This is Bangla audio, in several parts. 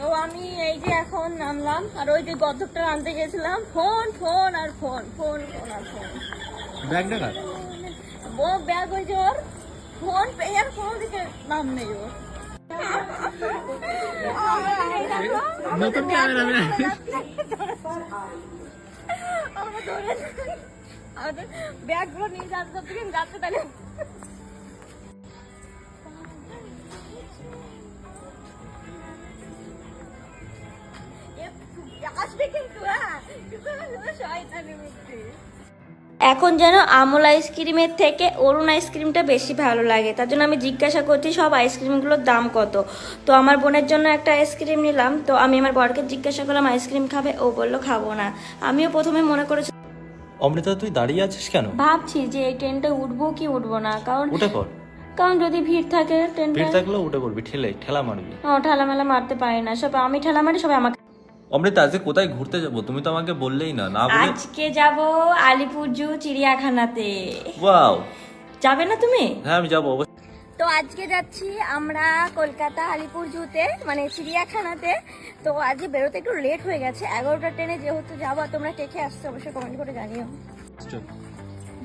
তো আমি এই যে এখন নামলাম আর ওই যে গদ্ধকটা আনতে গেছিলাম ফোন ফোন আর ফোন ফোন ফোন আর ফোন। ব্যাগ ডাকার ও ব্যাগ ওই যে ওর ফোন কোনো দিকে নাম নেই ওর। নতুন ক্যামেরা আমাদের ব্যাগগুলো নিয়ে থেকে যাচ্ছে তাহলে। এখন যেন আমল আইসক্রিমের থেকে অরুণ আইসক্রিমটা বেশি ভালো লাগে। তার জন্য আমি জিজ্ঞাসা করছি সব আইসক্রিমগুলোর দাম কত? তো আমার বোনের জন্য একটা আইসক্রিম নিলাম। তো আমি আমার বরকে জিজ্ঞাসা করলাম আইসক্রিম খাবে? ও বলল খাব না। আমিও প্রথমে মনে করেছি অমৃতা তুই দাঁড়িয়ে আছিস কেন? ভাবছি যে এই ট্রেনটা উঠবো কি উঠবো না কারণ উঠে পড়। কারণ যদি ভিড় থাকে ট্রেনটা ভিড় থাকলেও উঠে পড়বি ঠেলে ঠেলা মারবি। ও ঠেলা মেলা মারতে পারি না। সব আমি ঠেলা মারি সবাই আমাকে অমৃতা আজকে কোথায় ঘুরতে যাব? তুমি তো আমাকে বললেই না। না বলে আজকে যাব আলিপুর জু চিড়িয়াখানাতে। ওয়াও। যাবে না তুমি? হ্যাঁ আমি যাব তো আজকে যাচ্ছি আমরা কলকাতা আলিপুর জুতে মানে চিড়িয়াখানাতে। তো আজকে বেরোতে একটু লেট হয়ে গেছে এগারোটা ট্রেনে যেহেতু যাব তোমরা কে কে আসছো অবশ্যই কমেন্ট করে জানিও।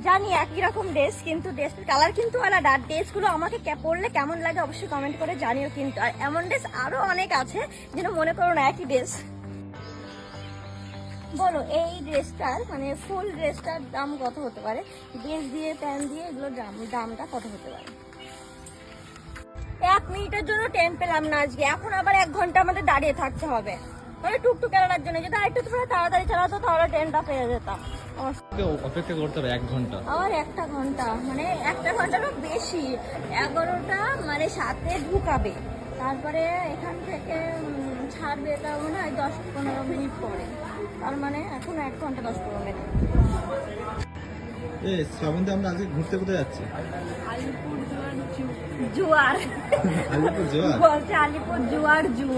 জানি একই রকম ড্রেস কিন্তু ড্রেসের কালার কিন্তু আলাদা। ড্রেসগুলো আমাকে কে- পরলে কেমন লাগে অবশ্যই কমেন্ট করে জানিও কিন্তু। আর এমন ড্রেস আরও অনেক আছে যেন মনে করো না একই ড্রেস বলো এই ড্রেসটার মানে ফুল ড্রেসটার দাম কত হতে পারে? ড্রেস দিয়ে প্যান্ট দিয়ে এগুলোর দাম দামটা কত হতে পারে? এক মিনিটের জন্য ট্রেন পেলাম না আজকে। এখন আবার এক ঘণ্টা আমাদের দাঁড়িয়ে থাকতে হবে। মানে টুকটুক কেনার জন্য। যদি আরেকটু তোমরা তাড়াতাড়ি চালাতো তাহলে ট্রেনটা পেয়ে যেতাম। অপেক্ষা করতে হবে এক ঘণ্টা। আমার একটা ঘণ্টা। মানে একটা ঘন্টারও বেশি। এগারোটা মানে সাথে ঢুকাবে। তারপরে এখান থেকে ছাড়বে এটা মনে হয় দশ পনেরো মিনিট পরে। তার মানে এখন এক ঘণ্টা দশ পনেরো মিনিট। আমরা আজকে ঘুরতে কোথায় যাচ্ছি? আলিপুর জুয়ার। আলিপুর জোয়ার? বলছে আলিপুর জুয়ার জু।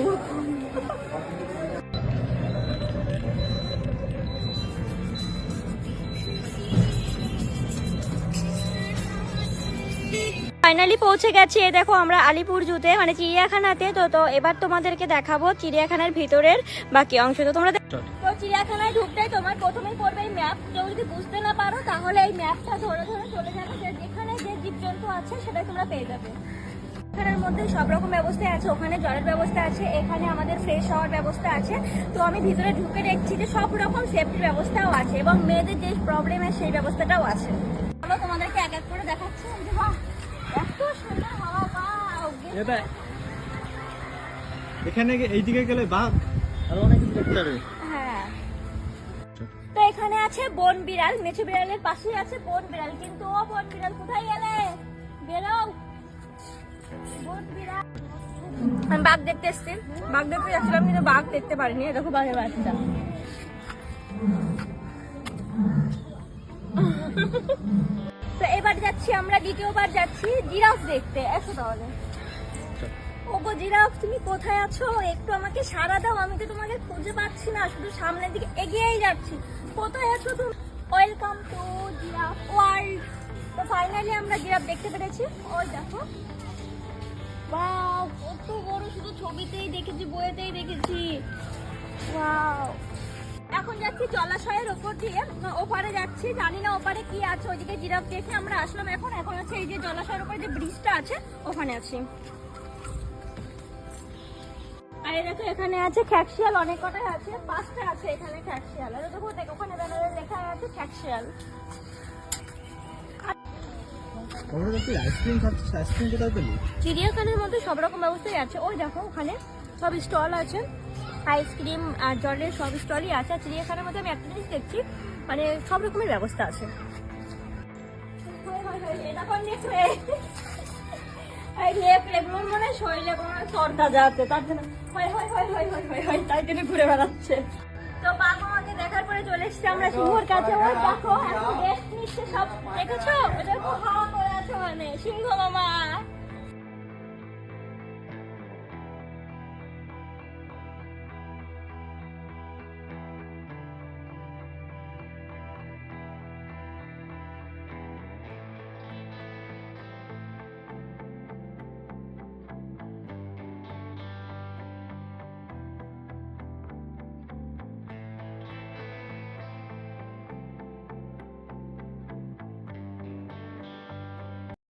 ফাইনালি পৌঁছে গেছি। এই দেখো আমরা আলিপুর জুতে মানে চিড়িয়াখানাতে। তো তো এবার তোমাদেরকে দেখাবো চিড়িয়াখানার ভিতরের বাকি অংশ। তো তোমরা তো চিড়িয়াখানায় ঢুকতে তোমার প্রথমেই পড়বে এই ম্যাপ কেউ যদি বুঝতে না পারো তাহলে এই ম্যাপটা ধরে ধরে চলে যাবে। যে যেখানে যে জীবজন্তু আছে সেটা তোমরা পেয়ে যাবে। এখানের মধ্যে সব রকম ব্যবস্থা আছে। ওখানে জলের ব্যবস্থা আছে এখানে আমাদের ফ্রেশ হওয়ার ব্যবস্থা আছে। তো আমি ভিতরে ঢুকে দেখছি যে সব রকম সেফটি ব্যবস্থাও আছে এবং মেয়েদের যে প্রবলেমের সেই ব্যবস্থাটাও আছে। চলো তোমাদেরকে এক এক করে দেখাচ্ছি এই যে বাহ, এত সুন্দর হাওয়া বাহ এটা এখানে এইদিকে গেলে বাঘ? আর অনেক কিছু দেখতে হবে হ্যাঁ। তো এখানে আছে বন বিড়াল মেছো বিড়ালের পাশেই আছে বন বিড়াল কিন্তু ও বন বিড়াল কোথায় গেলে? বেরো। বন বিড়াল। আমি বাঘ দেখতে এসছি। বাঘ দেখতে যাচ্ছিলাম কিন্তু বাঘ দেখতে পারিনি। দেখো বাঘের বাচ্চা। তো এবার যাচ্ছি আমরা দ্বিতীয়বার যাচ্ছি জিরাফ দেখতে। এসো তাহলে। ওগো জিরাফ, তুমি কোথায় আছো? একটু আমাকে সারা দাও, আমি তো তোমাকে খুঁজে পাচ্ছি না, শুধু সামনের দিকে এগিয়েই যাচ্ছি। কোথায় আছো তুমি? ওয়েলকাম টু জিরাফ ওয়ার্ল্ড তো ফাইনালি আমরা জিরাফ দেখতে পেরেছি। ওই দেখো। বাও কত বড়, শুধু ছবিতেই দেখেছি, বইয়েতেই দেখেছি। ওয়াও এখন যাচ্ছি জলাশয়ের ওপর দিয়ে। ওপারে যাচ্ছি। জানি না ওপারে কি আছে, ওইদিকে জিরাফ দেখে আমরা আসলাম এখন। এখন আছে এই যে জলাশয়ের ওপরে যে ব্রিজটা আছে, ওখানে আছি। আর দেখো এখানে আছে খ্যাকশিয়াল অনেক কটাই আছে পাঁচটা আছে এখানে খ্যাকশিয়াল আর দেখো দেখো ওখানে ব্যানারে লেখা আছে খ্যাকশিয়াল চিড়িয়াখানার মধ্যে সব রকম ব্যবস্থাই আছে। ওই দেখো ওখানে সব স্টল আছে। আইসক্রিম আর জলের সব স্টলই আছে। আর চিড়িয়াখানার মধ্যে আমি একটা জিনিস দেখছি মানে সব রকমের ব্যবস্থা আছে। এই লেপ লেপগুলোর মনে শরীরে কোনো সর্দা যাচ্ছে, তার জন্য হয় হয় হয় হয় হয় হয় হয় ঘুরে বেড়াচ্ছে। তো বাবা আমাকে দেখার পরে চলে এসেছি আমরা সিংহর কাছে। মানে সিংহ মামা।